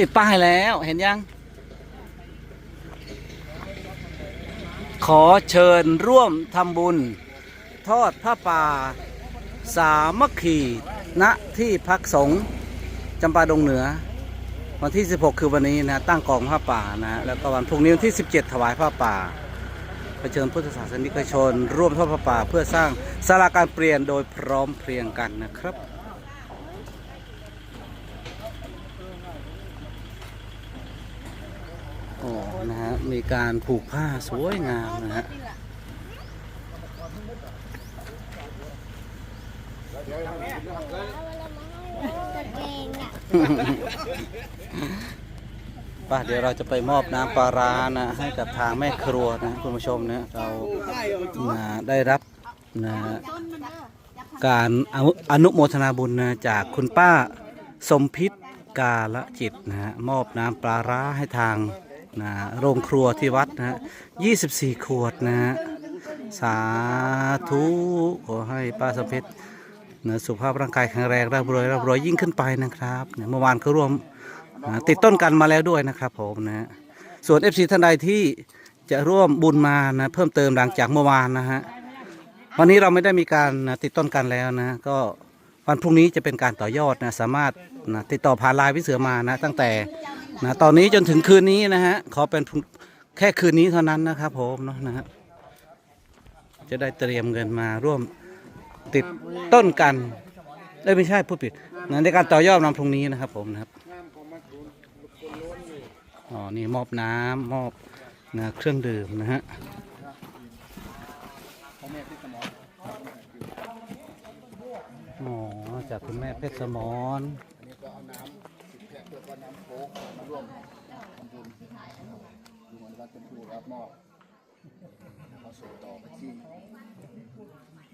ติดป้ายแล้วเห็นยัง ขอเชิญร่วมทำบุญ ทอดผ้าป่า สามัคคีณที่พักสงฆ์จำปาดงเหนือ วันที่ 16 คือวันนี้นะตั้งกองผ้าป่านะแล้วก็วันพรุ่งนี้วันที่ 17 ถวายผ้าป่าไปเชิญพุทธศาสนิกชน ร่วมทอดผ้าป่า เพื่อสร้างสาราการเปลี่ยนโดยพร้อมเพรียงกันนะครับ โอ้นะฮะ มีการผูกผ้าสวยงามนะฮะป่ะเดี๋ยวเราจะไปมอบน้ำปลาร้านะให้กับทางแม่ครัวนะคุณผู้ชมนะเรานะได้รับนะการอนุอนุโมทนาบุญนะจากคุณป้าสมพิษกาละจิตนะฮะมอบน้ำปลาร้าให้ทาง นะโรงครัวที่วัดนะฮะ24ขวดนะฮะสาธุขอให้ป้าสมพิษนะสุขภาพร่างกายแข็งแรงร่ำรวยร่ำรวยยิ่งขึ้นไปนะครับเมื่อวานเขาร่วมนะติดต้นกันมาแล้วด้วยนะครับผมนะฮะส่วน FC ท่านใดที่จะร่วมบุญมานะเพิ่มเติมหลังจากเมื่อวานนะฮะวันนี้เราไม่ได้มีการนะติดต้นกันแล้วนะก็วันพรุ่งนี้จะเป็นการต่อยอดนะสามารถนะติดต่อผ่านไลน์วิเสือมานะตั้งแต่ นะตอนนี้จนถึงคืนนี้นะฮะขอเป็นแค่คืนนี้เท่านั้นนะครับผมเนาะนะฮะจะได้เตรียมเงินมาร่วมติดต้นกันได้ยไม่ใช่ผู้ผิดนะในการต่อยอดวันพรุ่งนี้นะครับ ผมนะครับอ๋อนี่มอบน้ำมอบนะเครื่องดื่มนะฮะอ๋อจากคุณแม่เพชรสมร ดูเหมือนว่าเป็นผู้รับมอบมาส่งต่อไปที่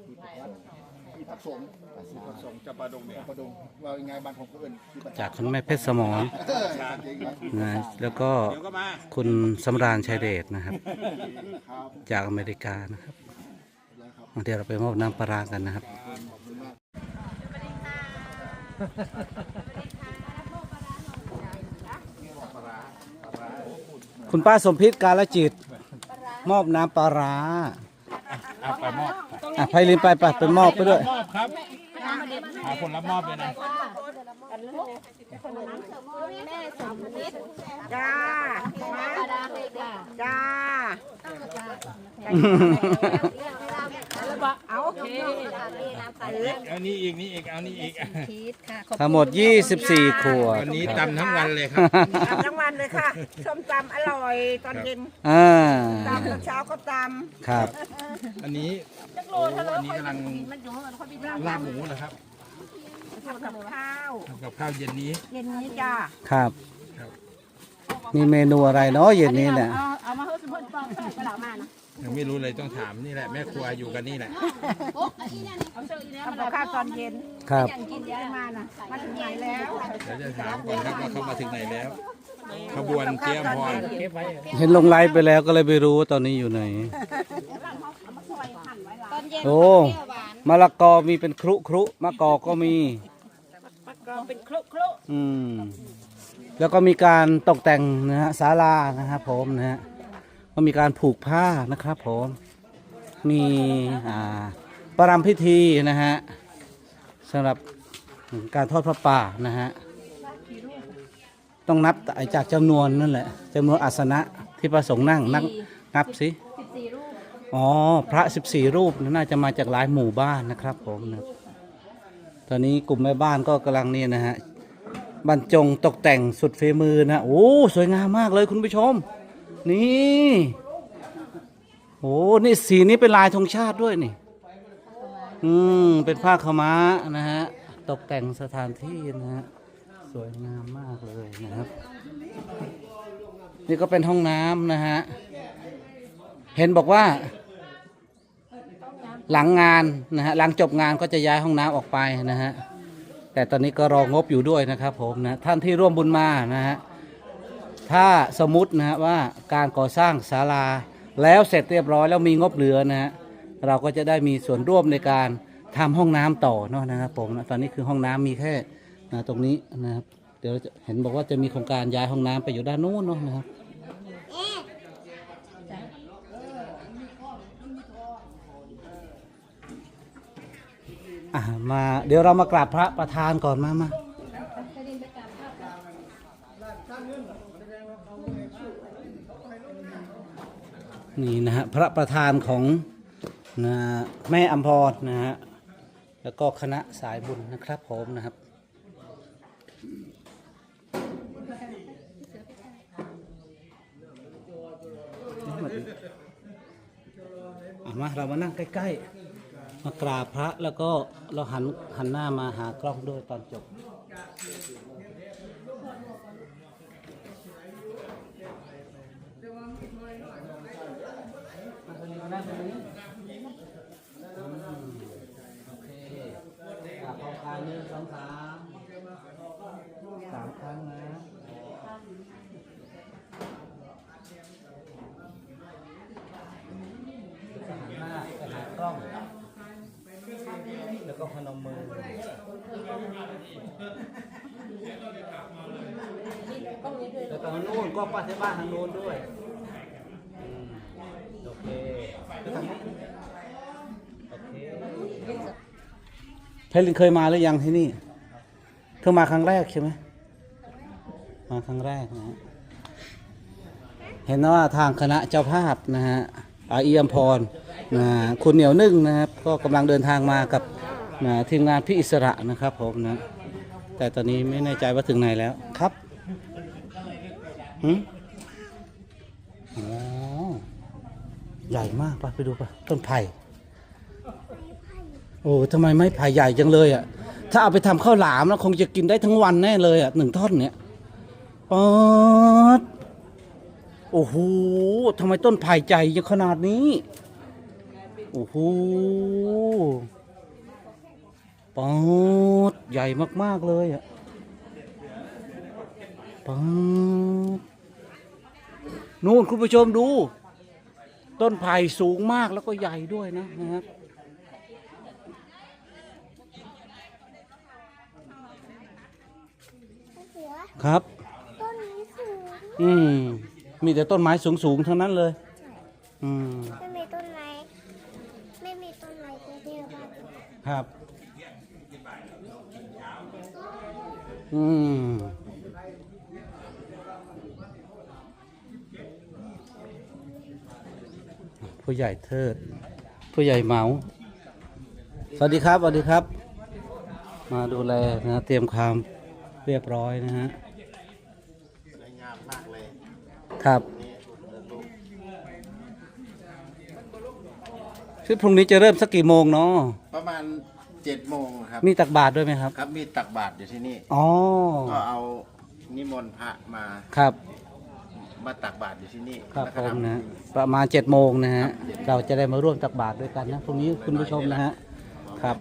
ที่วัดที่พักสงฆ์ที่พักสงฆ์จะประดงเนี่ยประดงว่ายังไงบ้านของผู้อื่นที่ประจากคุณแม่เพชรสมรจริงครับนะแล้วก็คุณสำราญชัยเดชนะครับครับจากอเมริกานะครับแล้วครับเดี๋ยวเราไปมอบน้ำปลาร้ากันนะครับ ขอบ คุณมากคุณป้าสมพิษกาลจิต มอบน้ำปลาร้าเอาไปมอบอะไพลินไปไปไปมอบไปด้วย มอบครับหาคนรับมอบเลยนะจ้าจ้า เอาโอเคเอานี่อีกนี่อีกเอานี่อีกทั้งหมด 24 ขวดวันนี้ตำทั้งวันเลยครับตำทั้งวันเลยค่ะส้มตำอร่อยตอนเย็นอ่าตำตอนเช้าก็ตครับ อันนี้โอ้อันนี้กำลังลาบหมูนะครับำทำกับข้าวทำกับข้าวเย็นนี้ เย็นนี้จ้าครับครับมีเมนูอะไรเนาะเย็นนี้เนี่ยเอามาเฮ้ยสมมติปองกระดาษมานะ ยังไม่รู้เลยต้องถามนี่แหละแม่ครัวอยู่กันนี่แหละ ทำกับข้าวตอนเย็นครับ กินได้มานะมาถึงไหนแล้วเดี๋ยวจะถามก่อนครับว่าเขามาถึงไหนแล้ว ขบวนเตรียมพรเห็นลงไลฟ์ไปแล้วก็เลยไม่รู้ว่าตอนนี้อยู่ไหน โอ้มะละกอมีเป็นครุครุมะกอกก็มีก็เป็นคลุกคลุอืมแล้วก็มีการตกแต่งนะฮะศาลานะครับผมนะฮะ ก็มีการผูกผ้านะครับผมมีประรำพิธีนะฮะสำหรับการทอดพระป่านะฮะต้องนับจากจำนวนนั่นแหละจำนวนอาสนะที่พระสงฆ์นั่งนับนับสิอ๋อพระ14รูปน่าจะมาจากหลายหมู่บ้านนะครับผมนะตอนนี้กลุ่มแม่บ้านก็กำลังนี่นะฮะบรรจงตกแต่งสุดฝีมือนะโอ้สวยงามมากเลยคุณผู้ชม นี่โอ้นี่สีนี้เป็นลายธงชาติด้วยนี่ อืม เป็นผ้าขม้านะฮะ ตกแต่งสถานที่นะฮะ สวยงามมากเลยนะครับ นี่ก็เป็นห้องน้ำนะฮะ เห็นบอกว่า หลังงานนะฮะ หลังจบงานก็จะย้ายห้องน้ำออกไปนะฮะ แต่ตอนนี้ก็รองบอยู่ด้วยนะครับผมนะ ท่านที่ร่วมบุญมานะฮะ ถ้าสมมตินะฮะว่าการก่อสร้างศาลาแล้วเสร็จเรียบร้อยแล้วมีงบเหลือนะฮะเราก็จะได้มีส่วนร่วมในการทำห้องน้ำต่อเนาะนะครับผมนะตอนนี้คือห้องน้ำมีแค่นะตรงนี้นะครับ เดี๋ยวเห็นบอกว่าจะมีโครงการย้ายห้องน้ำไปอยู่ด้านนู้นเนาะนะครับมาเดี๋ยวเรามากราบพระประธานก่อนมามา นี่นะฮะพระประธานของนะแม่อัมพรนะฮะแล้วก็คณะสายบุญนะครับผมนะครับเอามาเรามานั่งใกล้ๆ มากราบพระแล้วก็เราหันหันหน้ามาหากล้องด้วยตอนจบ โอเคกราบพร้อมกันหนึ่งสองสามสามครั้งนะหันหน้าไปหา กล้อง แล้วก็พนมมือแล้วก็ทางนู้นก็ป้าที่บ้านทางนู้นด้วยอืมโอเคแล้วทางนี้โอเคเพลินเคยมาหรือยังที่นี่ เธอมาครั้งแรกใช่ไหม มาครั้งแรกนะฮะ เห็นว่าทางคณะเจ้าภาพนะฮะอาเอียมพร นะคุณเหนียวนึ่งนะครับก็กำลังเดินทางมากับนะทีมงานพี่อิสระนะครับผมนะแต่ตอนนี้ไม่แน่ใจว่าถึงไหนแล้วครับหืมอ๋อใหญ่มากไปไปดูไปต้นไผ่โอ้ทำไมไม่ไผ่ใหญ่จังเลยอะ ถ้าเอาไปทำข้าวหลามแล้วคงจะกินได้ทั้งวันแน่เลยอะหนึ่งท่อนเนี้ยป๊อดโอ้โหทำไมต้นไผ่ใหญ่ขนาดนี้ โอ้โหป๊อดใหญ่มาก ๆ เลยอะป๊อดนู่นคุณผู้ชมดู ต้นไผ่สูงมากแล้วก็ใหญ่ด้วยนะนะครับเสือครับ ต้นนี้สูง อืม มีแต่ต้นไม้สูง ๆ ทั้งนั้นเลย อืมไม่มีต้นไม้ไม่มีต้นไม้เยอะๆมากครับ อืมผู้ใหญ่เทิด ผู้ใหญ่เหมา สวัสดีครับ สวัสดีครับ มาดูแลนะเตรียมความเรียบร้อยนะฮะสวยงามมากเลยครับ คือพรุ่งนี้จะเริ่มสักกี่โมงเนาะประมาณเจ็ดโมงครับมีตักบาตรด้วยไหมครับครับมีตักบาตรอยู่ที่นี่อ๋อก็เอานิมนต์พระมาครับ มาตักบาตรอยู่ที่นี่ครับแล้วผก็มทำนะประมาณเจ็ดโมงนะฮะเราจะได้มาร่วมตักบาตรด้วยกันนะพรุ่งนี้คุณผู้ชมนะฮะครับ